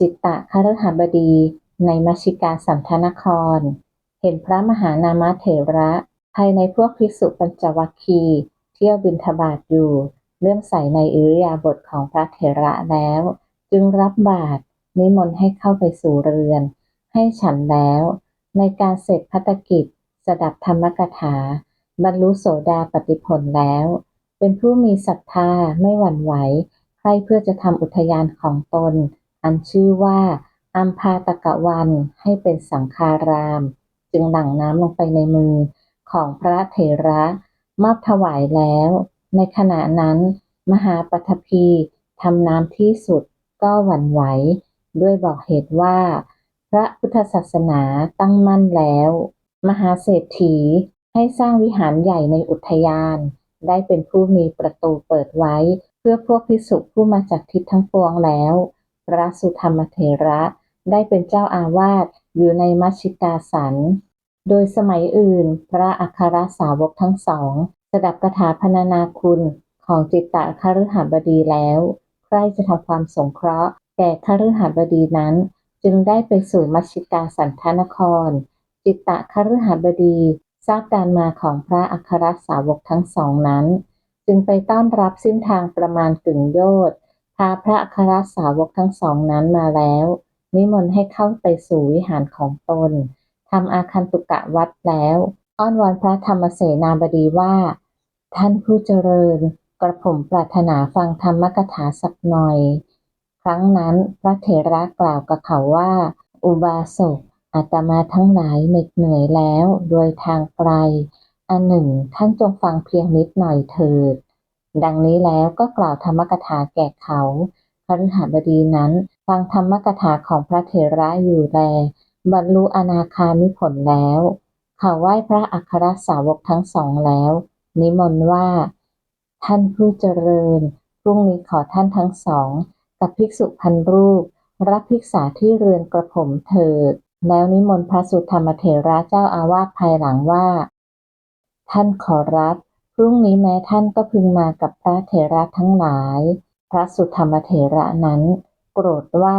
จิตตะคฤหบดี ในมชชิกาสันทนคร เห็นพระมหานามเถระภายในพวกภิกษุปัญจวัคคีเที่ยวบิณฑบาตอยู่เลื่อมใสในอิริยาบถของพระเถระแล้ว จึงรับบาตรนิมนต์ให้เข้าไปสู่เรือน ให้ฉันแล้ว ในการเสร็จพัฒกิจ สดับธรรมกถา บรรลุโสดาปฏิผลแล้ว เป็นผู้มีศรัทธาไม่หวั่นไหว ใครเพื่อจะทำอุทยานของตน อันชื่อว่าอัมพาตกะวันให้เป็นสังฆาราม จึงหลั่งน้ำลงไปในมือของพระเถระมอบถวายแล้ว ในขณะนั้นมหาปัทภีทำน้ำที่สุดก็หวั่นไหว ด้วยบอกเหตุว่า พระพุทธศาสนาตั้งมั่นแล้ว มหาเศรษฐีให้สร้างวิหารใหญ่ในอุทยาน ได้เป็นผู้มีประตูเปิดไว้ เพื่อพวกพิสุผู้มาจากทิศทั้งปวงแล้ว พระสุธรรมเถระได้เป็นเจ้าอาวาสอยู่ในมัชชิกาสัน โดยสมัยอื่น พระอัครสาวกทั้งสองสดับคาถาพรรณนาคุณของจิตตะคฤหบดีแล้ว ใครจะทำความสงเคราะห์แก่คฤหบดีนั้น จึงได้ไปสู่มัชชิกาสันทนคร จิตตะคฤหบดีทราบการมาของพระอัครสาวกทั้งสองนั้น จึงไปต้อนรับสิ้นทางประมาณกึ่งโยชน์ พาพระอัครสาวกทั้งสองนั้นมาแล้ว นิมนต์ให้เข้าไปสู่วิหารของตนทำอาคันตุกะวัดแล้ว อ้อนวอนพระธรรมเสนาบดีว่า ท่านผู้เจริญ กระผมปรารถนาฟังธรรมกถาสักหน่อย ครั้งนั้นพระเถระกล่าวกับเขาว่า อุบาสกอาตมาทั้งหลายเหน็ดเหนื่อยแล้ว โดยทางไกลอันหนึ่งท่านจงฟังเพียงนิดหน่อยเถิด ดังนี้แล้วก็กล่าวธรรมกถาแก่เขาพฤหบดีนั้น ฟังธรรมกถาของพระเถระอยู่แลบรรลุอนาคามิผลแล้ว เขาไหว้พระอัครสาวกทั้งสองแล้ว นิมนต์ว่า ท่านผู้เจริญพรุ่งนี้ขอท่านทั้งสอง กับภิกษุพันรูป รับภิกษาที่เรือนกระผมเถิด แล้วนิมนต์พระสุธรรมเถระเจ้าอาวาสภายหลังว่า ท่านขอรับ พรุ่งนี้แม้ท่านก็พึงมากับพระเถระทั้งหลาย พระสุธรรมเถระนั้น โกรธว่า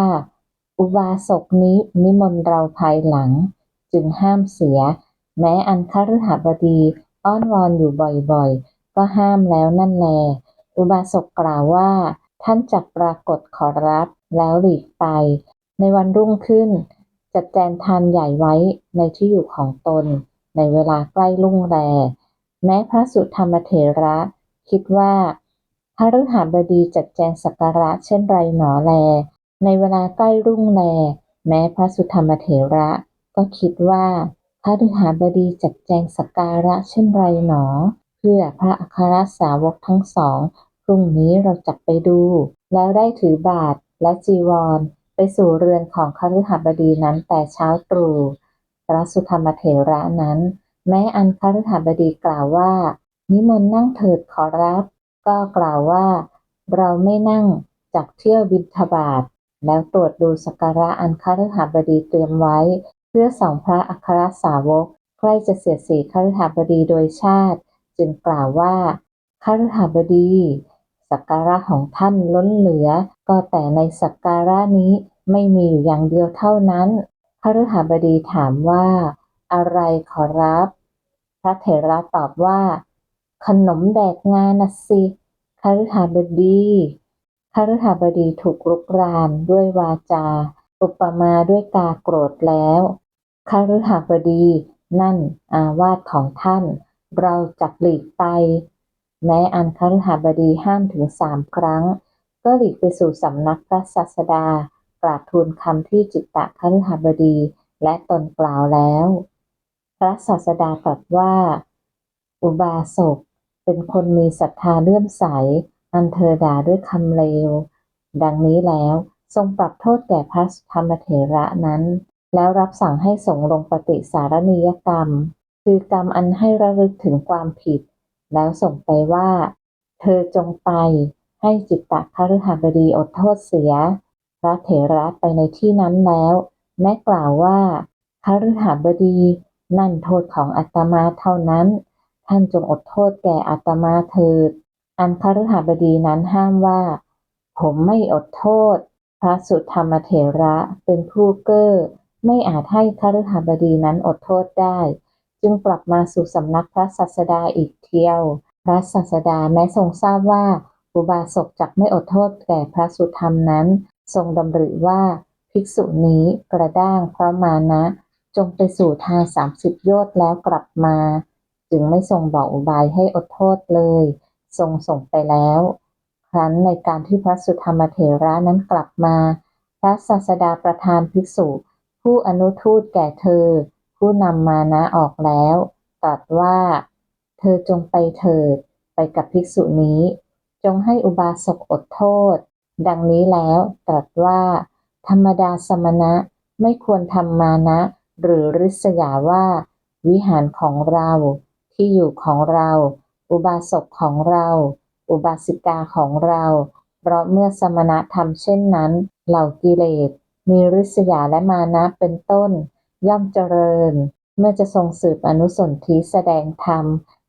อุบาสกนี้นิมนต์เราภายหลัง จึงห้ามเสีย แม้อันคฤหบดีอ้อนวอนอยู่บ่อยๆ ก็ห้ามแล้วนั่นแล อุบาสกกล่าวว่า ท่านจักปรากฏขอรับแล้วหลีกไป ในวันรุ่งขึ้น จัดแจงทานใหญ่ไว้ในที่อยู่ของตน ในเวลาใกล้ลุ่งแร แม้พระสุธรรมเถระ คิดว่าพฤหบดีจัดแจงสักการะเช่นไรหนอแล ในเวลาใกล้รุ่งแล แม้พระสุธรรมเถระ ก็คิดว่าพระฤหบดีจัดแจงสักการะเช่นไรหนอ เพื่อพระอัครสาวกทั้งสองพรุ่งนี้เราจักไปดู แล้วได้ถือบาทและจีวร ไปสู่เรือนของคฤหบดีนั้นแต่เช้าตรู่พระสุธรรมเถระนั้น แม้อันคฤหบดีกล่าวว่า นิมนต์นั่งเถิดขอรับ ก็กล่าวว่า เราไม่นั่งจากเที่ยวบิณฑบาตแล้วตรวจดูสักการะอันคฤหบดีเตรียมไว้ เพื่อสองพระอัครสาวก ใกล้จะเสียสีคฤหบดีโดยชาติ จึงกล่าวว่าคฤหบดีสักการะของท่านล้นเหลือ ก็แต่ในสักการะนี้ไม่มีอยู่อย่างเดียวเท่านั้นคฤหบดีถามว่า อะไรขอรับ พระเถระตอบว่า ขนมแดกงานนะสิคฤหบดีคฤหบดีถูกลุกรานด้วยวาจา อุปมาด้วยกาโกรธแล้วคฤหบดีนั่นอาวาสของท่าน เราจักหลีกไป แม้อันคฤหบดีห้ามถึงสามครั้ง ก็หลีกไปสู่สำนักพระศาสดากราบทูลคำที่จิตตะคฤหบดีและตนกล่าวแล้ว พระศาสดาตรัสว่า อุบาสกเป็นคนมีศรัทธาเลื่อมใส อันเธอด่าด้วยคำเลว ดังนี้แล้วทรงปรับโทษแก่พระธรรมเถระนั้น แล้วรับสั่งให้สงลงปฏิสารณียกรรม คือกรรมอันให้ระลึกถึงความผิด แล้วส่งไปว่า เธอจงไปให้จิตตะคฤหบดีอดโทษเสีย พระเถระไปในที่นั้นแล้ว แม้กล่าวว่าคฤหบดี นั่นโทษของอัตมาเท่านั้น ท่านจงอดโทษแก่อาตมาเถิด อันคฤหบดีนั้นห้ามว่า ผมไม่อดโทษ พระสุธรรมเถระเป็นผู้เก้อไม่อาจให้คฤหบดีนั้นอดโทษได้ จึงกลับมาสู่สำนักพระศาสดาอีกเที่ยว พระศาสดาแม้ทรงทราบว่าอุบาสกจักไม่อดโทษแก่พระสุธรรมนั้น ทรงดำริว่าภิกษุนี้กระด้างเพราะมานะ จงไปสู่ทางสามสิบโยชน์แล้วกลับมา จึงไม่ทรงบอกอุบายให้อดโทษเลย ทรงส่งไปแล้ว ครั้นในการที่พระสุธรรมเถระนั้นกลับมา พระศาสดาประทานภิกษุ ผู้อนุทูตแก่เธอ ผู้นำมานะออกแล้วตรัสว่า เธอจงไปเถิด ไปกับภิกษุนี้ จงให้อุบาสกอดโทษ ดังนี้แล้วตรัสว่า ธรรมดาสมณะไม่ควรทำมานะ หรือริษยาว่า วิหารของเรา ที่อยู่ของเรา อุบาสกของเรา อุบาสิกาของเรา เพราะเมื่อสมณะทำเช่นนั้น เหล่ากิเลส มีริษยาและมานะเป็นต้น ย่อมเจริญ เมื่อจะทรงสืบอนุสนธิแสดงธรรม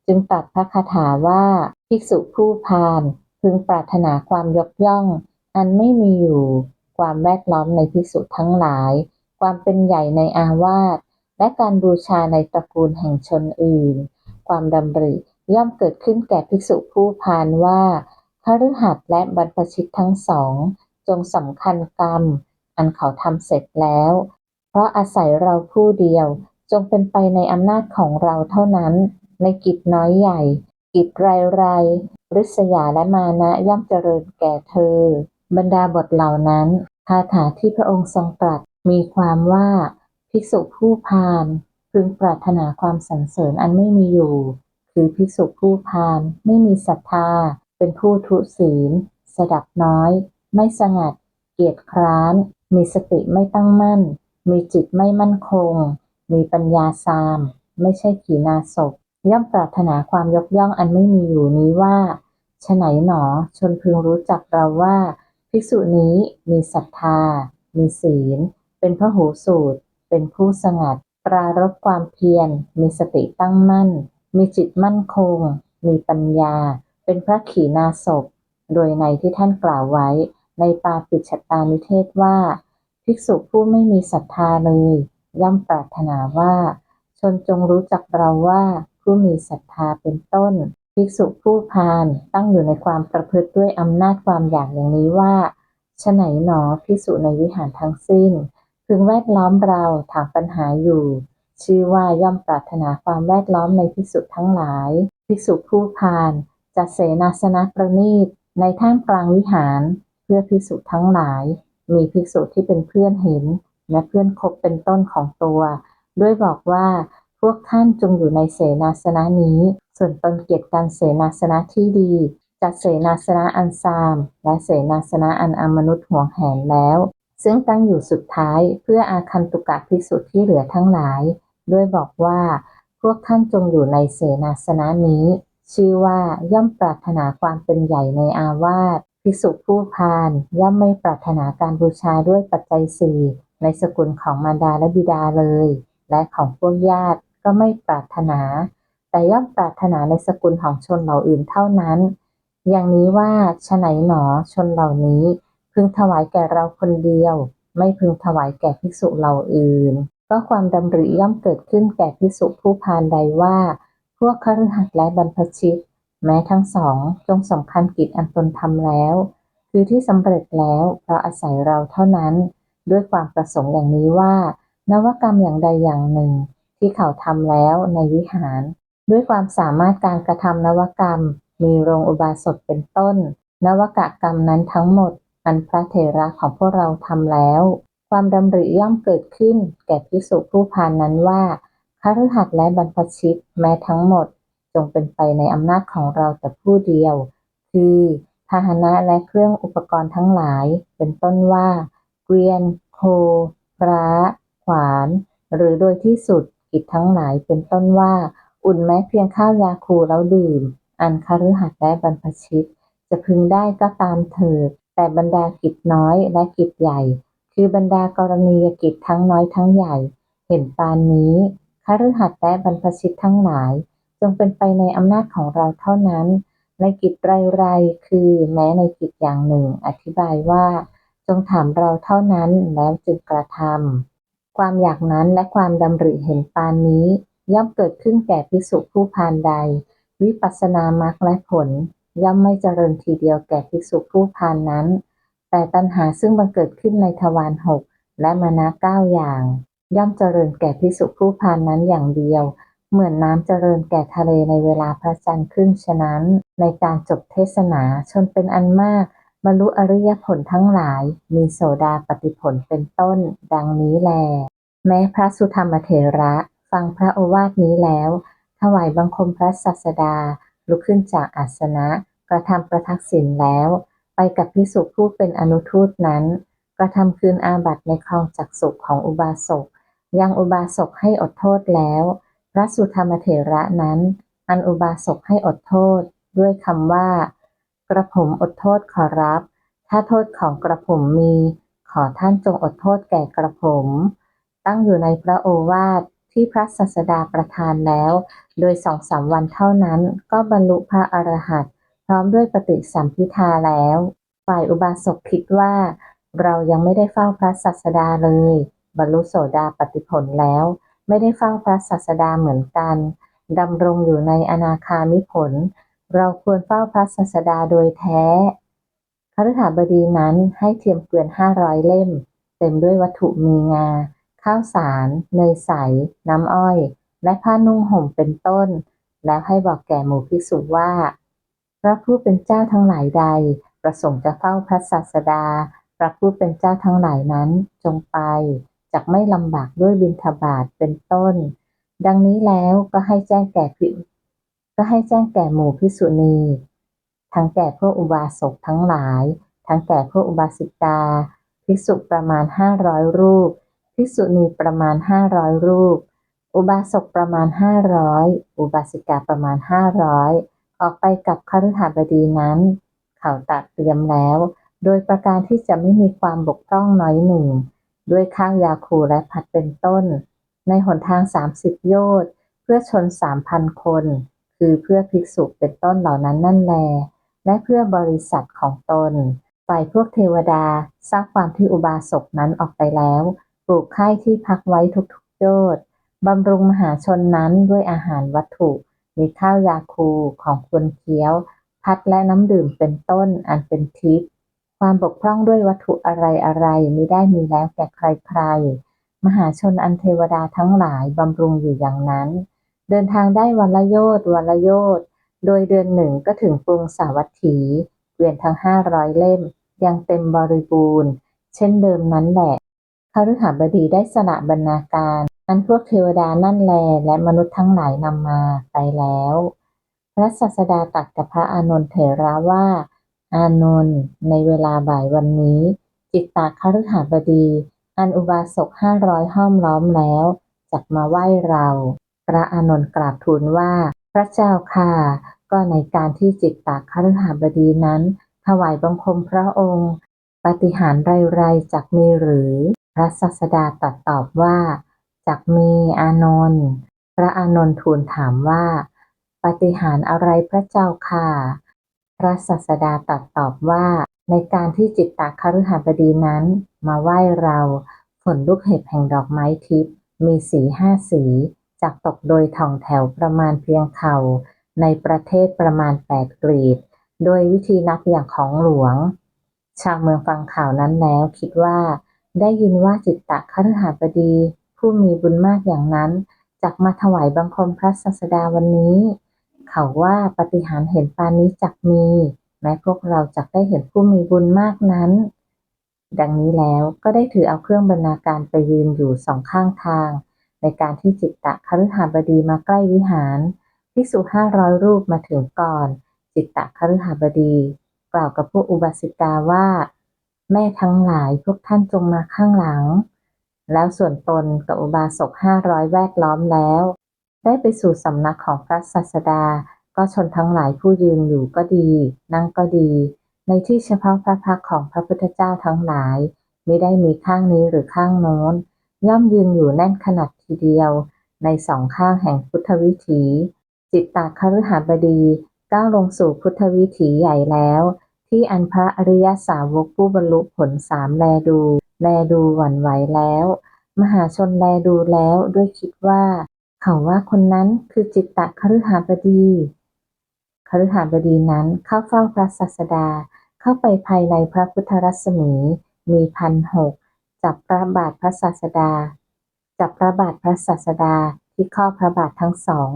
จึงตรัสพระคาถาว่า ภิกษุผู้พาลพึงปรารถนาความยกย่อง อันไม่มีอยู่ ความแวดล้อมในภิกษุทั้งหลาย ความเป็นใหญ่ในอาวาสและการบูชาในตระกูลแห่งชนอื่น ความดำริย่อมเกิดขึ้นแก่ภิกษุผู้พาลว่าคฤหัสถ์และบรรพชิตทั้งสอง จงสำคัญกรรม อันเขาทำเสร็จแล้ว เพราะอาศัยเราผู้เดียวจงเป็นไปในอำนาจของเราเท่านั้น ในกิจน้อยใหญ่ กิจไรไรริษยาและมานะย่อมเจริญแก่เธอ บรรดาบทเหล่านั้นคาถาที่พระองค์ทรงตรัส มีความว่า ภิกษุผู้พาลพึงปรารถนาความสรรเสริญอันไม่มีอยู่ คือภิกษุผู้พาลไม่มีศรัทธา เป็นผู้ทุศีล สดับน้อย ไม่สงัด เกียจคร้าน มีสติไม่ตั้งมั่น มีจิตไม่มั่นคง มีปัญญาซาม ไม่ใช่ขีณาศพย่อมปรารถนาความยกย่องอันไม่มีอยู่นี้ว่าฉไหนหนอชนพึงรู้จักเราว่า ภิกษุนี้มีศรัทธา มีศีล เป็นพระหูสูตร เป็นผู้สงัด ปรารบความเพียร มีสติตั้งมั่น มีจิตมั่นคง มีปัญญา เป็นพระขีณาสพ โดยในที่ท่านกล่าวไว้ ในปาปิชตานิเทศว่า ภิกษุผู้ไม่มีศรัทธาเลย ย่อมปรารถนาว่า ชนจงรู้จักเราว่าผู้มีศรัทธาเป็นต้น ภิกษุผู้พาลตั้งอยู่ในความประพฤติด้วยอำนาจความอยากอย่างนี้ว่าฉไหนหนอภิกษุในวิหารทั้งสิ้น พึงแวดล้อมเราถามปัญหาอยู่ ชื่อว่าย่อมปรารถนาความแวดล้อมในภิกษุทั้งหลาย ภิกษุผู้พาลจัดเสนาสนะประณีตในท่ามกลางวิหาร เพื่อภิกษุทั้งหลาย มีภิกษุที่เป็นเพื่อนเห็น และเพื่อนคบเป็นต้นของตัว ด้วยบอกว่าพวกท่านจงอยู่ในเสนาสนะนี้ ส่วนตนเกียรติการเสนาสนะที่ดีจัดเสนาสนะอันซาม และเสนาสนะอันอมนุษย์ห่วงแหนแล้ว ซึ่งตั้งอยู่สุดท้ายเพื่ออาคันตุกะภิกษุที่เหลือทั้งหลาย ด้วยบอกว่า พวกท่านจงอยู่ในเสนาสนะนี้ ชื่อว่าย่อมปรารถนาความเป็นใหญ่ในอาวาสภิกษุผู้พาลย่อมไม่ปรารถนาการบูชาด้วยปัจจัยสี่ในสกุลของมารดาและบิดาเลย และของพวกญาติก็ไม่ปรารถนา แต่ย่อมปรารถนาในสกุลของชนเหล่าอื่นเท่านั้น อย่างนี้ว่าฉไหนหนอชนเหล่านี้ พึงถวายแก่เราคนเดียว ไม่พึงถวายแก่ภิกษุเหล่าอื่น ก็ความดำริย่อมเกิดขึ้นแก่ภิกษุผู้พาลใดว่า พวกคฤหัสถ์และบรรพชิต แม้ทั้งสองจงสำคัญกิจอันตนทำแล้ว คือที่สำเร็จแล้วเพราะอาศัยเราเท่านั้น ด้วยความประสงค์อย่างนี้ว่า นวกรรมอย่างใดอย่างหนึ่ง ที่เขาทำแล้วในวิหาร ด้วยความสามารถการกระทำนวกรรม มีโรงอุบาสกเป็นต้น นวกกรรมนั้นทั้งหมด อันพระเถระของพวกเราทำแล้ว ความดำริย่อมเกิดขึ้น แก่ภิกษุผู้พานนั้นว่าคฤหัสถ์และบรรพชิตแม้ทั้งหมด จงเป็นไปในอำนาจของเราแต่ผู้เดียว คือพาหนะและเครื่องอุปกรณ์ทั้งหลาย เป็นต้นว่า เกวียน โคพระขวาน หรือโดยที่สุดกิจทั้งหลายเป็นต้นว่า อุ่นแม้เพียงข้าวยาคูแล้วดื่ม อันคฤหัสถ์และบรรพชิต จะพึงได้ก็ตามเถิด แต่บรรดากิจน้อยและกิจใหญ่ คือบรรดากรณียกิจทั้งน้อยทั้งใหญ่ เห็นปานนี้คฤหัสถ์และบรรพชิตทั้งหลาย จงเป็นไปในอำนาจของเราเท่านั้น ในกิจไรๆคือแม้ในกิจอย่างหนึ่ง อธิบายว่า จงถามเราเท่านั้นแล้วจึงกระทำความอยากนั้นและความดำริเห็นปานนี้ ย่อมเกิดขึ้นแก่ภิกษุผู้พานใด วิปัสสนามรรคและผล ย่อมไม่เจริญทีเดียวแก่ภิกษุผู้พานนั้น แต่ตัณหาซึ่งบังเกิดขึ้นในทวารหกและมนะเก้าอย่าง ย่อมเจริญแก่ภิกษุผู้พานนั้นอย่างเดียว เหมือนน้ำเจริญแก่ทะเลในเวลาพระจันทร์ขึ้นฉะนั้น ในการจบเทศนาชนเป็นอันมากบรรลุอริยผลทั้งหลาย มีโสดาปฏิผลเป็นต้น ดังนี้แล แม้พระสุธรรมเถระ ฟังพระโอวาทนี้แล้ว ถวายบังคมพระสัสดา ลุกขึ้นจากอาสนะ กระทำประทักษิณแล้ว ไปกับพิสุผู้เป็นอนุทูตนั้น กระทำคืนอาบัติในคลองจักสุขของอุบาสกยังอุบาสกให้อดโทษแล้ว พระสุธรรมเถระนั้น อันอุบาสกให้อดโทษ ด้วยคำว่า กระผมอดโทษขอรับ ถ้าโทษของกระผมมี ขอท่านจงอดโทษแก่กระผม ตั้งอยู่ในพระโอวาทที่พระศาสดาประทานแล้ว โดยสองสามวันเท่านั้นก็บรรลุพระอรหันต ร้อมด้วยปฏิสัมพิทาแล้ว ฝ่ายอุบาสกคิดว่า เรายังไม่ได้เฝ้าพระศาสดาเลย บรรลุโสดาปฏิผลแล้ว ไม่ได้เฝ้าพระศาสดาเหมือนกันดำรงอยู่ในอนาคามิผล เราควรเฝ้าพระศาสดาโดยแท้คฤหบดีนั้นให้เทียมเกวียนห้าร้อยเล่ม เต็มด้วยวัตถุมีงา ข้าวสาร เนยใส น้ำอ้อย และผ้านุ่งห่มเป็นต้น แล้วให้บอกแก่หมู่ภิกษุว่า พระผู้เป็นเจ้าทั้งหลายใด ประสงค์จะเฝ้าพระศาสดา พระผู้เป็นเจ้าทั้งหลายนั้นจงไปจักไม่ลำบากด้วยบิณฑบาตเป็นต้น ดังนี้แล้วก็ให้แจ้งแก่ภิก็ให้แจ้งแก่หมู่ภิกษุณี ทั้งแก่พวกอุบาสกทั้งหลาย ทั้งแก่พวกอุบาสิกา ภิกษุประมาณห้าร้อยรูป ภิกษุณีประมาณห้าร้อยรูป อุบาสกประมาณห้าร้อยอุบาสิกาประมาณห้าร้อย ออกไปกับคฤหบดีนั้น เขาตัดเตรียมแล้ว โดยประการที่จะไม่มีความบกพร่องน้อยหนึ่ง ด้วยข้าวยาคูและผัดเป็นต้น ในหนทางสามสิบโยชน์เพื่อชนสามพันคน คือเพื่อภิกษุเป็นต้นเหล่านั้นนั่นแล และเพื่อบริษัทของตนฝ่ายพวกเทวดาทราบความที่อุบาสกนั้นออกไปแล้วปลูกค่ายที่พักไว้ทุกๆโยชน์บำรุงมหาชนนั้นด้วยอาหารวัตถุ มีข้าวยาคูของควรเคี้ยว พัดและน้ำดื่มเป็นต้นอันเป็นทิพย์ความบกพร่องด้วยวัตถุอะไรอะไรไม่ได้มีแล้วแก่ใครๆ มหาชนอันเทวดาทั้งหลายบำรุงอยู่อย่างนั้น เดินทางได้วันละโยชน์วันละโยชน์โดยเดือนหนึ่งก็ถึงกรุงสาวัตถีเกวียนทั้งห้าร้อยเล่ม ยังเต็มบริบูรณ์ เช่นเดิมนั้นแหละคฤหบดีได้สละบรรณาการ อันพวกเทวดานั่นแลและมนุษย์ทั้งหลายนำมาไปแล้ว พระศาสดาตรัสกับพระอานนท์เถระว่า อานนท์ในเวลาบ่ายวันนี้ จิตตาคฤหบดี อันอุบาสกห้าร้อยห้อมล้อมแล้วจักมาไหว้เรา พระอานนท์กราบทูลว่า พระเจ้าค่ะ ก็ในการที่จิตตาคฤหบดีนั้น ถวายบังคมพระองค์ ปฏิหารไรๆจักมีหรือ พระศาสดาตรัสตอบว่า จักมีอานนท์ พระอานนท์ทูลถามว่า ปาฏิหาริย์อะไรพระเจ้าค่ะ พระศาสดาตรัสตอบว่า ในการที่จิตตาคฤหบดีนั้น มาไหว้เราฝนลูกเห็บแห่งดอกไม้ทิพย์มีสีห้าสีจากตกโดยท่องแถวประมาณเพียงเข่า ในประเทศประมาณแปดกรีด โดยวิธีนับอย่างของหลวง ชาวเมืองฟังข่าวนั้นแล้วคิดว่า ได้ยินว่าจิตตคฤหบดี ผู้มีบุญมากอย่างนั้นจักมาถวายบังคมพระศาสดาวันนี้ เขาว่าปฏิหารเห็นปานนี้จักมี แม้พวกเราจักได้เห็นผู้มีบุญมากนั้น ดังนี้แล้วก็ได้ถือเอาเครื่องบรรณาการไปยืนอยู่สองข้างทาง ในการที่จิตตะคฤหบดีมาใกล้วิหารภิกษุห้าร้อยรูปมาถึงก่อน จิตตะคฤหบดี กล่าวกับพวกอุบาสิกาว่า แม่ทั้งหลายพวกท่านจงมาข้างหลัง แล้วส่วนตนกับอุบาสกห้าร้อยแวดล้อมแล้ว ได้ไปสู่สำนักของพระศาสดา ก็ชนทั้งหลายผู้ยืนอยู่ก็ดี นั่งก็ดี ในที่เฉพาะพระพักของพระพุทธเจ้าทั้งหลายไม่ได้มีข้างนี้หรือข้างโน้น ย่อมยืนอยู่แน่นขนาดทีเดียว ในสองข้างแห่งพุทธวิถี จิตตาคฤหบดีก้าวลงสู่พุทธวิถีใหญ่แล้ว ที่อันพระอริยสาวกผู้บรรลุผลสามแลดู แลดูหวั่นไหวแล้ว มหาชนแลดูแล้วด้วยคิดว่า เขาว่าคนนั้นคือจิตตะคฤหบดีคฤหบดีนั้นเข้าเฝ้าพระศาสดาเข้าไปภายในพระพุทธรัศมี มีพันหกจับพระบาทพระศาสดา จับพระบาทพระศาสดาที่ข้อพระบาททั้งสอง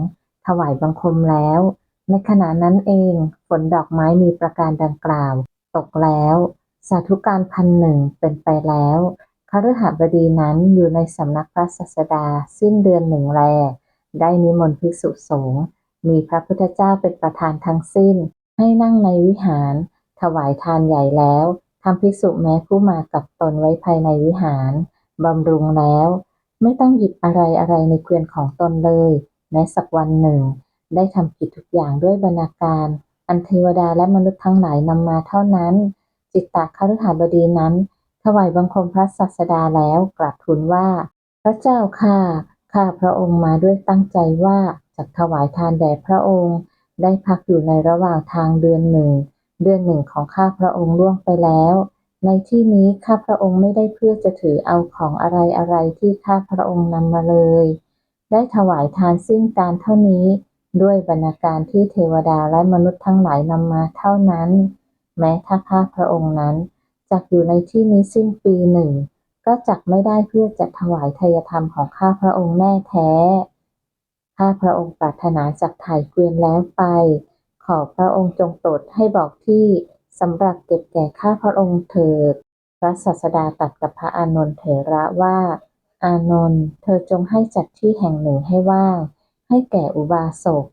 ถวายบังคมแล้ว ในขณะนั้นเองฝนดอกไม้มีประการดังกล่าว ตกแล้ว สาธุการพันหนึ่งเป็นไปแล้วคฤหบดีนั้นอยู่ในสำนักพระศาสดาสิ้นเดือนหนึ่งแล ได้นิมนต์ภิกษุสงฆ์มีพระพุทธเจ้าเป็นประธานทั้งสิ้น ให้นั่งในวิหาร ถวายทานใหญ่แล้วทำภิกษุแม้ผู้มากับตนไว้ภายในวิหารบำรุงแล้ว ไม่ต้องหยิบอะไรอะไรในเกวียนของตนเลยแม้สักวันหนึ่ง ได้ทำกิจทุกอย่างด้วยบรรณาการ อันเทวดาและมนุษย์ทั้งหลายนำมาเท่านั้น จิตตาคฤหบดีนั้น ถวายบังคมพระศาสดาแล้วกราบทูลว่า พระเจ้าค่ะข้าพระองค์มาด้วยตั้งใจว่าจะถวายทานแด่พระองค์ ได้พักอยู่ในระหว่างทางเดือนหนึ่ง เดือนหนึ่งของข้าพระองค์ล่วงไปแล้ว ในที่นี้ข้าพระองค์ไม่ได้เพื่อจะถือเอาของอะไรอะไรที่ข้าพระองค์นำมาเลย ได้ถวายทานสิ้นการเท่านี้ ด้วยบรรณาการที่เทวดาและมนุษย์ทั้งหลายนำมาเท่านั้น แม้ถ้าข้าพระองค์นั้นจักอยู่ในที่นี้สิ้นปีหนึ่ง ก็จักไม่ได้เพื่อจะถวายทยธรรมของข้าพระองค์แน่แท้ ข้าพระองค์ปรารถนาจักถ่ายเกวียนแล้วไป ขอพระองค์จงโปรดให้บอกที่สำหรับเก็บแก่ข้าพระองค์เถิด พระศาสดาตรัสกับพระอานนท์เถระว่า อานนท์ เธอจงให้จัดที่แห่งหนึ่งให้ว่าง ให้แก่อุบาสก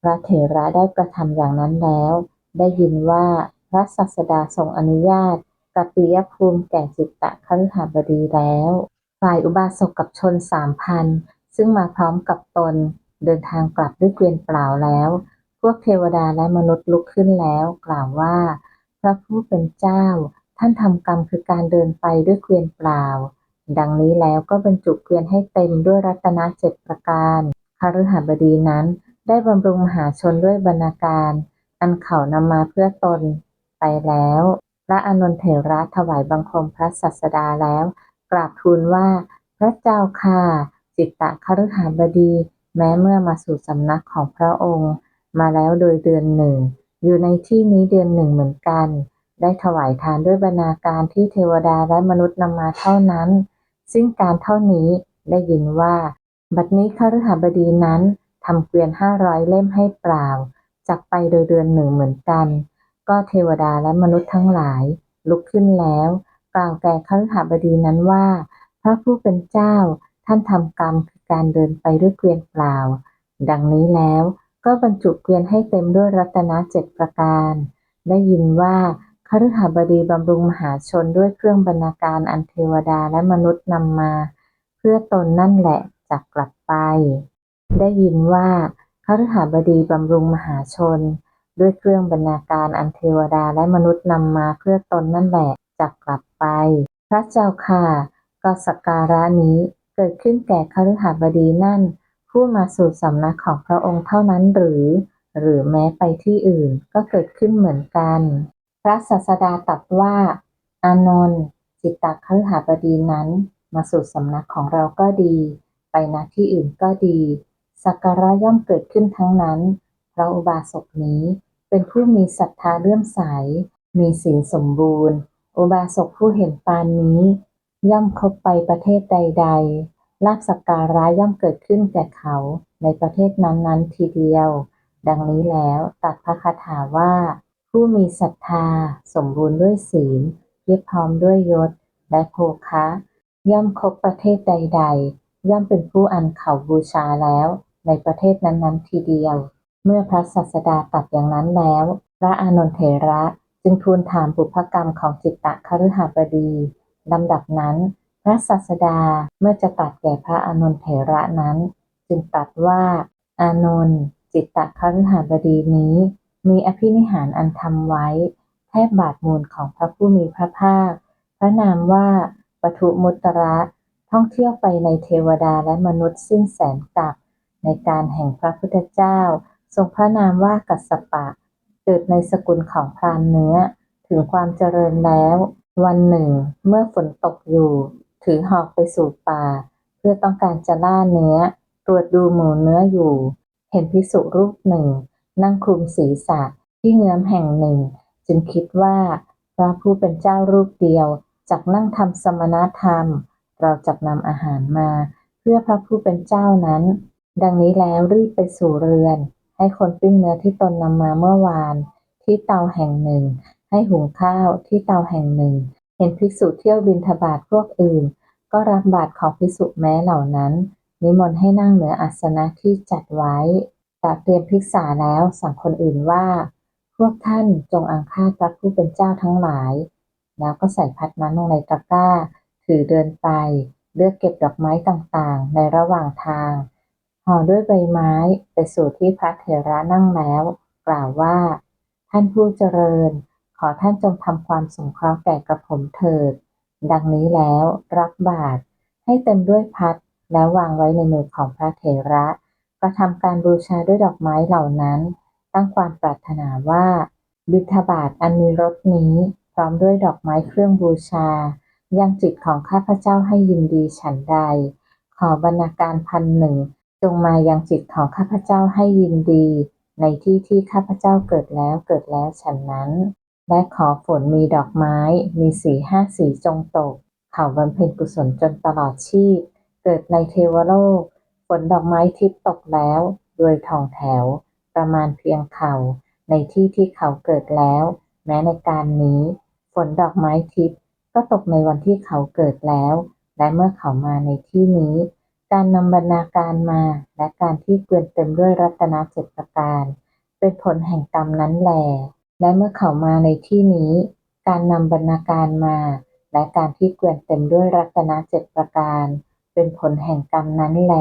พระเถระได้กระทำอย่างนั้นแล้ว ได้ยินว่า พระศาสดาทรงอนุญาตกัปปิยภูมิแก่จิตตะคฤหบดีแล้ว ฝ่ายอุบาสกกับชนสามพัน ซึ่งมาพร้อมกับตน เดินทางกลับด้วยเกวียนเปล่าแล้ว พวกเทวดาและมนุษย์ลุกขึ้นแล้ว กล่าวว่า พระผู้เป็นเจ้า ท่านทำกรรมคือการเดินไปด้วยเกวียนเปล่า ดังนี้แล้วก็บรรจุเกวียนให้เต็มด้วยรัตนเจ็ดประการคฤหบดีนั้น ได้บำรุงมหาชนด้วยบรรณาการ อันเขานำมาเพื่อตน ไปแล้ว พระอานนทเถระถวายบังคมพระศาสดาแล้ว กราบทูลว่า พระเจ้าค่ะจิตตคฤหาบดี แม้เมื่อมาสู่สำนักของพระองค์ มาแล้วโดยเดือนหนึ่ง อยู่ในที่นี้เดือนหนึ่งเหมือนกัน ได้ถวายทานด้วยบรรณาการที่เทวดาและมนุษย์นำมาเท่านั้น ซึ่งการเท่านี้ได้ยินว่า บัดนี้คฤหาบดีนั้นทำเกวียนห้าร้อยเล่มให้เปล่า จักไปโดยเดือนหนึ่งเหมือนกัน ก็เทวดาและมนุษย์ทั้งหลาย ลุกขึ้นแล้ว กล่าวแก่คฤหบดีนั้นว่า พระผู้เป็นเจ้าท่านทำกรรมคือการเดินไปด้วยเกวียนเปล่า ดังนี้แล้วก็บรรจุเกวียนให้เต็มด้วยรัตนเจ็ดประการ ได้ยินว่าคฤหบดีบำรุงมหาชนด้วยเครื่องบรรณาการอันเทวดาและมนุษย์นำมา เพื่อตนนั่นแหละจักกลับไป ได้ยินว่าคฤหบดีบำรุงมหาชน ด้วยเครื่องบรรณาการอันเทวดาและมนุษย์นำมาเพื่อตนนั่นแหละจักกลับไป พระเจ้าค่ะก็สักการะนี้เกิดขึ้นแก่คฤหบดีนั่น ผู้มาสู่สำนักของพระองค์เท่านั้นหรือ หรือแม้ไปที่อื่นก็เกิดขึ้นเหมือนกัน พระศาสดาตรัสว่า อานนท์จิตตคฤหบดีนั้น มาสู่สำนักของเราก็ดี ไปณที่อื่นก็ดีสักการะย่อมเกิดขึ้นทั้งนั้นเพราะอุบาสกนี้ เป็นผู้มีศรัทธาเลื่อมใส มีศีลสมบูรณ์ อุบาสกผู้เห็นปานนี้ ย่อมคบไปประเทศใด ๆ ลาภสักการะย่อมเกิดขึ้นแก่เขาในประเทศนั้นๆทีเดียว ดังนี้แล้วตัดพระคาถาว่า ผู้มีศรัทธา สมบูรณ์ด้วยศีลเพียบพร้อมด้วยยศ และโภคะ ย่อมคบประเทศใด ๆ ย่อมเป็นผู้อันเขาบูชาแล้วในประเทศนั้นๆทีเดียว เมื่อพระศาสดาตรัสอย่างนั้นแล้ว พระอานนทเถระจึงทูลถามบุพกรรมของจิตตะคฤหบดีลำดับนั้น พระศาสดาเมื่อจะตรัสแก่พระอานนทเถระนั้น จึงตรัสว่า อานนท์จิตตะคฤหบดีนี้ มีอภินิหารอันทำไว้ แทบบาทมูลของพระผู้มีพระภาค พระนามว่าปทุมุตระท่องเที่ยวไปในเทวดาและมนุษย์สิ้นแสนกับในการแห่งพระพุทธเจ้า ทรงพระนามว่ากัสสปะ เกิดในสกุลของพรานเนื้อ ถึงความเจริญแล้ว วันหนึ่ง เมื่อฝนตกอยู่ ถือหอกไปสู่ป่า เพื่อต้องการจะล่าเนื้อ ตรวจดูหมูเนื้ออยู่ เห็นภิกษุรูปหนึ่ง นั่งคลุมศีรษะที่เงื้อมแห่งหนึ่ง จึงคิดว่าพระผู้เป็นเจ้ารูปเดียวจักนั่งทำสมณธรรม เราจักนำอาหารมา เพื่อพระผู้เป็นเจ้านั้น ดังนี้แล้วรีบไปสู่เรือน ให้คนปิ้งเนื้อที่ตนนำมาเมื่อวาน ที่เตาแห่งหนึ่ง ให้หุงข้าวที่เตาแห่งหนึ่ง เห็นภิกษุเที่ยวบิณฑบาตพวกอื่น ก็รับบาตรของภิกษุแม้เหล่านั้น นิมนต์ให้นั่งเหนืออาสนะที่จัดไว้ตรัสเตรียมภิกษาแล้วสั่งคนอื่นว่า พวกท่านจงอังคาดพระผู้เป็นเจ้าทั้งหลาย แล้วก็ใส่พัดนั้นลงในตะกร้า ถือเดินไป เลือกเก็บดอกไม้ต่างๆ ในระหว่างทาง ห่อด้วยใบไม้ไปสู่ที่พระเถระนั่งแล้ว กล่าวว่า ท่านผู้เจริญ ขอท่านจงทำความสงเคราะห์แก่กระผมเถิด ดังนี้แล้วรับบาตรให้เต็มด้วยพัดแล้ววางไว้ในมือของพระเถระกระทำการบูชาด้วยดอกไม้เหล่านั้น ตั้งความปรารถนาว่า บิณฑบาตอันมีรสนี้ พร้อมด้วยดอกไม้เครื่องบูชา ยังจิตของข้าพเจ้าให้ยินดีฉันใด ขอบรรณาการพันหนึ่ง จงมายังจิตของข้าพเจ้าให้ยินดี ในที่ที่ข้าพเจ้าเกิดแล้วเกิดแล้วฉันนั้น และขอฝนมีดอกไม้มีสีห้าสีจงตก เขาบำเพ็ญกุศลจนตลอดชีพ เกิดในเทวโลก ฝนดอกไม้ทิพตกแล้วโดยทองแถว ประมาณเพียงเขา ในที่ที่เขาเกิดแล้ว แม้ในการนี้ ฝนดอกไม้ทิพก็ตกในวันที่เขาเกิดแล้ว และเมื่อเขามาในที่นี้ การนำบรรณาการมา และการที่เกวียนเต็มด้วยรัตนเจ็ดประการ เป็นผลแห่งกรรมนั้นแล และเมื่อเขามาในที่นี้ การนำบรรณาการมา และการที่เกวียนเต็มด้วยรัตนเจ็ดประการ เป็นผลแห่งกรรมนั้นแล